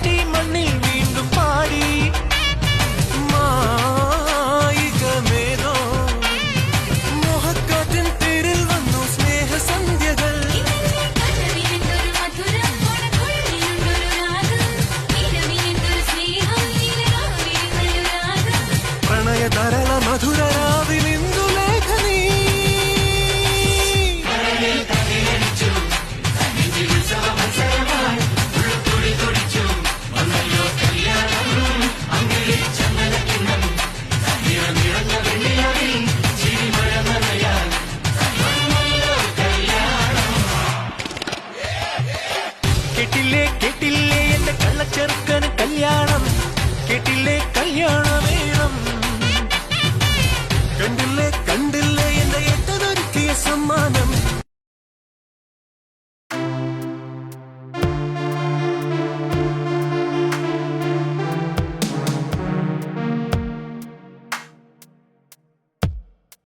நாட்டி மண்ணில் കേട്ടില്ലേ കേട്ടില്ലേ എന്റെ കള്ളച്ചെറുക്കന് കല്യാണം? കേട്ടില്ലേ കല്യാണം വേണം. കണ്ടില്ലേ കണ്ടില്ലേ എന്റെ എട്ടതൊരുക്കിയ സമ്മാനം?